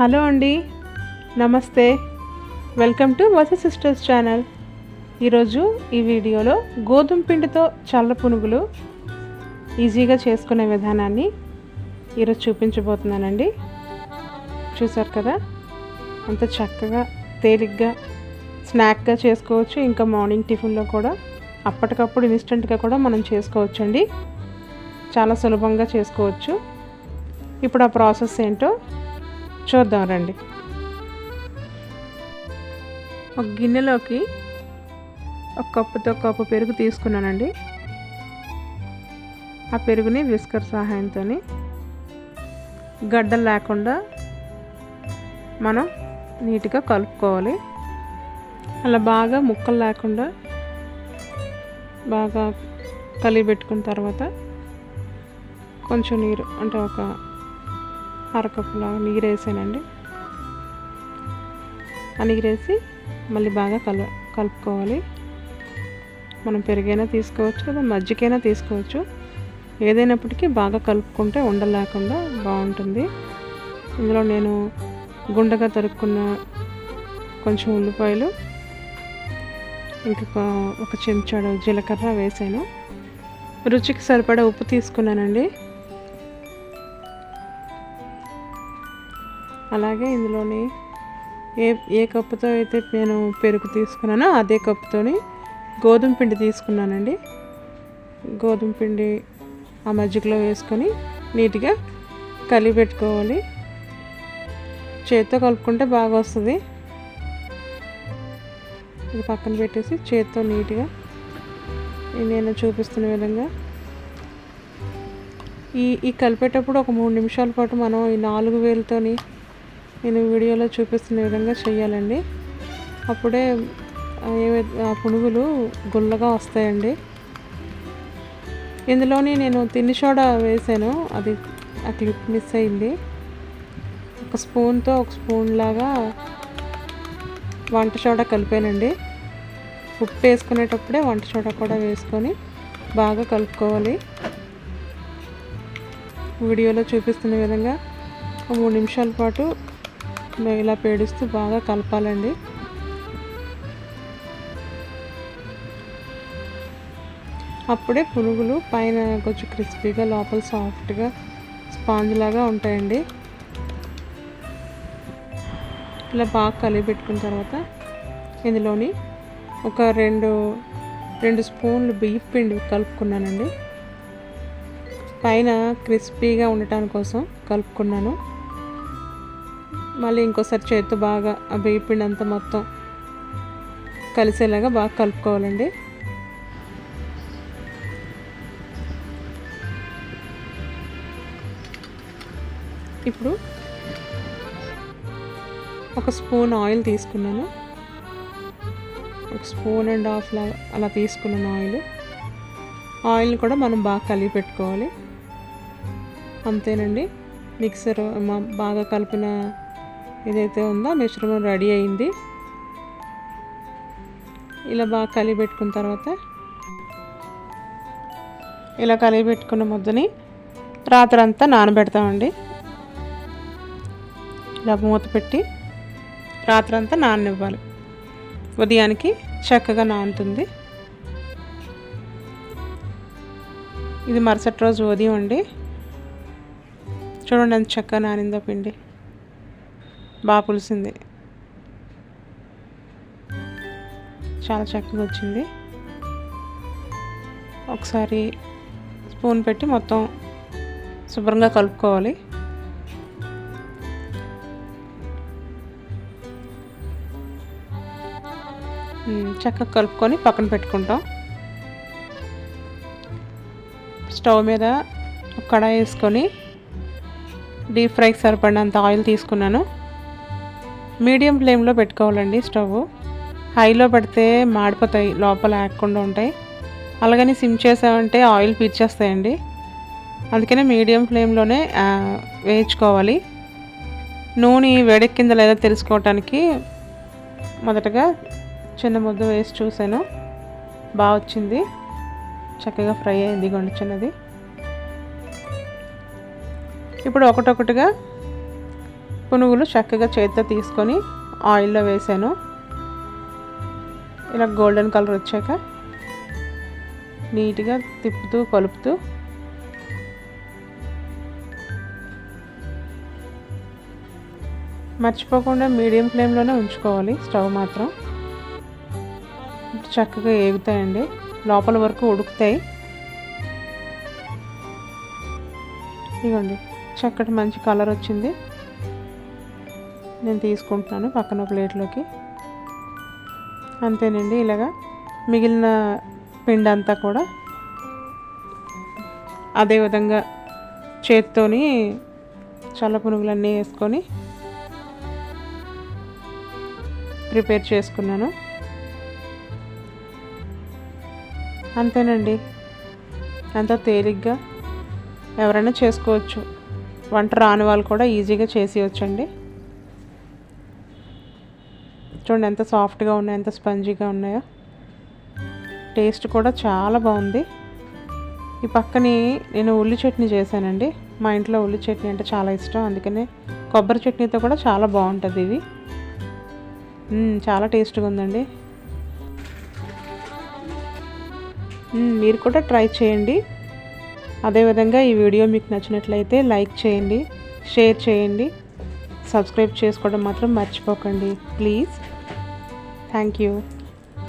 Hello అండి నమస్తే. Welcome to Vasa sisters channel. ఈరోజు ఈ వీడియోలో గోధుమ పిండితో చల్ల పునుగులు ఈజీగా చేసుకునే విధానాన్ని ఈరోజు చూపించబోతున్నానండి. చూసారు కదా? అంత చక్కగా తేలిగ్గా స్నాక్గా చేసుకోవచ్చు. ఇంకా మార్నింగ్ టిఫిన్లో కూడా అప్పటికప్పుడు ఇన్స్టెంట్గా కూడా మనం చేసుకోవచ్చండి. చాలా సులభంగా చేసుకోవచ్చు. ఇప్పుడు ఆ ప్రాసెస్ ఏంటో చూద్దాం రండి ఒక గిన్నెలోకి ఒక కప్పుతో కప్పు పెరుగు తీసుకున్నానండి. ఆ పెరుగుని విస్కర్ సహాయంతో గడ్డలు లేకుండా మనం నీట్గా కలుపుకోవాలి. అలా బాగా ముక్కలు లేకుండా బాగా కలిగి పెట్టుకున్న తర్వాత కొంచెం నీరు అంటే ఒక అరకప్పుల నీరు వేసానండి ఆ నీరు వేసి మళ్ళీ బాగా కలు కలుపుకోవాలి. మనం పెరుగైనా తీసుకోవచ్చు లేదా మజ్జిగైనా తీసుకోవచ్చు. ఏదైనప్పటికీ బాగా కలుపుకుంటే ఉండలేకుండా బాగుంటుంది. ఇందులో నేను గుండగా తరుక్కున్న కొంచెం ఉల్లిపాయలు ఇంకొక ఒక చెంచాడు జీలకర్ర వేసాను. రుచికి సరిపడా ఉప్పు తీసుకున్నానండి. అలాగే ఇందులోని ఏ ఏ కప్పుతో అయితే నేను పెరుగు తీసుకున్నానో అదే కప్పుతోని గోధుమ పిండి తీసుకున్నానండి. గోధుమ పిండి ఆ మజ్జిగలో వేసుకొని నీట్గా కలిపి పెట్టుకోవాలి. చేత్తో కలుపుకుంటే బాగా వస్తుంది. ఇది పక్కన పెట్టేసి చేత్తో నీట్గా నేను చూపిస్తున్న విధంగా ఈ ఈ కలిపేటప్పుడు ఒక మూడు నిమిషాల పాటు మనం ఈ నాలుగు వేలతోని నేను వీడియోలో చూపిస్తున్న విధంగా చేయాలండి అప్పుడే ఏవై ఆ పునుగులు గుల్లగా వస్తాయండి. ఇందులోని నేను తిన్ని సోడా వేసాను. అది ఆ క్లిప్ మిస్ అయింది. ఒక స్పూన్తో ఒక స్పూన్ లాగా వంట సోడా కలిపానండి. ఉప్పు వేసుకునేటప్పుడే వంట సోడా కూడా వేసుకొని బాగా కలుపుకోవాలి. వీడియోలో చూపిస్తున్న విధంగా మూడు నిమిషాల పాటు ఇలా పేడిస్తూ బాగా కలపాలండి. అప్పుడే పునుగులు పైన కొంచెం క్రిస్పీగా లోపల సాఫ్ట్గా స్పాంజ్ లాగా ఉంటాయండి. ఇలా బాగా కలిపి పెట్టుకున్న తర్వాత ఇందులోని ఒక రెండు రెండు స్పూన్లు బియ్యం పిండి కలుపుకున్నానండి. పైన క్రిస్పీగా ఉండటాని కోసం కలుపుకున్నాను. మళ్ళీ ఇంకోసారి చేతితో బాగా ఆ బియ్య పిండి అంతా మొత్తం కలిసేలాగా బాగా కలుపుకోవాలండి. ఇప్పుడు ఒక స్పూన్ ఆయిల్ తీసుకున్నాను. ఒక స్పూన్ అండ్ హాఫ్ లాగా అలా తీసుకున్నాను ఆయిల్. ఆయిల్ని కూడా మనం బాగా కలిపి పెట్టుకోవాలి. అంతేనండి. మిక్సర్ బాగా కలిపిన ఏదైతే ఉందో? మిశ్రమం రెడీ అయింది. ఇలా బాగా కలిపి పెట్టుకున్న తర్వాత ఇలా కలిపి పెట్టుకున్న ముద్దని రాత్రంతా నానబెడతామండి. ఇలా మూత పెట్టి రాత్రంతా నాననివ్వాలి. ఉదయానికి చక్కగా నానుతుంది. ఇది మరుసటి రోజు ఉదయం అండి. చూడండి ఎంత చక్కగా నానిందో పిండి. బాగా పులిసింది. చాలా చక్కగా వచ్చింది. ఒకసారి స్పూన్ పెట్టి మొత్తం శుభ్రంగా కలుపుకోవాలి. చక్కగా కలుపుకొని పక్కన పెట్టుకుంటాం. స్టవ్ మీద కడాయి వేసుకొని డీప్ ఫ్రైకి సరిపడినంత ఆయిల్ తీసుకున్నాను. మీడియం ఫ్లేమ్లో పెట్టుకోవాలండి స్టవ్. హైలో పెడితే మాడిపోతాయి లోపల ఆగకుండా ఉంటాయి. అలాగని సిమ్ చేసామంటే ఆయిల్ పీల్చేస్తాయండి. అందుకనే మీడియం ఫ్లేమ్లోనే వేయించుకోవాలి. నూనె వేడెక్కిందా లేదా తెలుసుకోవటానికి మొదటగా చిన్న ముద్ద వేసి చూశాను. బాగా వచ్చింది. చక్కగా ఫ్రై అయింది గొండు చిన్నది. ఇప్పుడు ఒకటొకటిగా పునుగులు చక్కగా చేతితో తీసుకొని ఆయిల్లో వేసాను. ఇలా గోల్డెన్ కలర్ వచ్చాక నీట్గా తిప్పుతూ కలుపుతూ మర్చిపోకుండా మీడియం ఫ్లేమ్లోనే ఉంచుకోవాలి స్టవ్ మాత్రం. చక్కగా ఏగుతాయండి. లోపల వరకు ఉడుకుతాయి. ఇదిగోండి చక్కటి మంచి కలర్ వచ్చింది. నేను తీసుకుంటున్నాను పక్కన ప్లేట్లోకి. అంతేనండి ఇలాగా మిగిలిన పిండి అంతా కూడా అదేవిధంగా చేత్తోని చల్ల పునుగులన్నీ వేసుకొని ప్రిపేర్ చేసుకున్నాను. అంతేనండి అంత తేలిగ్గా ఎవరైనా చేసుకోవచ్చు. వంట రాని వాళ్ళు కూడా ఈజీగా చేసేయచ్చండి. చూడండి ఎంత సాఫ్ట్గా ఉన్నాయో ఎంత స్పంజీగా ఉన్నాయో. టేస్ట్ కూడా చాలా బాగుంది. ఈ పక్కని నేను ఉల్లి చట్నీ చేశానండి. మా ఇంట్లో ఉల్లి చట్నీ అంటే చాలా ఇష్టం. అందుకనే కొబ్బరి చట్నీతో కూడా చాలా బాగుంటుంది ఇది. చాలా టేస్ట్గా ఉందండి. మీరు కూడా ట్రై చేయండి. అదేవిధంగా ఈ వీడియో మీకు నచ్చినట్లయితే లైక్ చేయండి షేర్ చేయండి. సబ్స్క్రైబ్ చేసుకోవడం మాత్రం మర్చిపోకండి. ప్లీజ్. Thank you.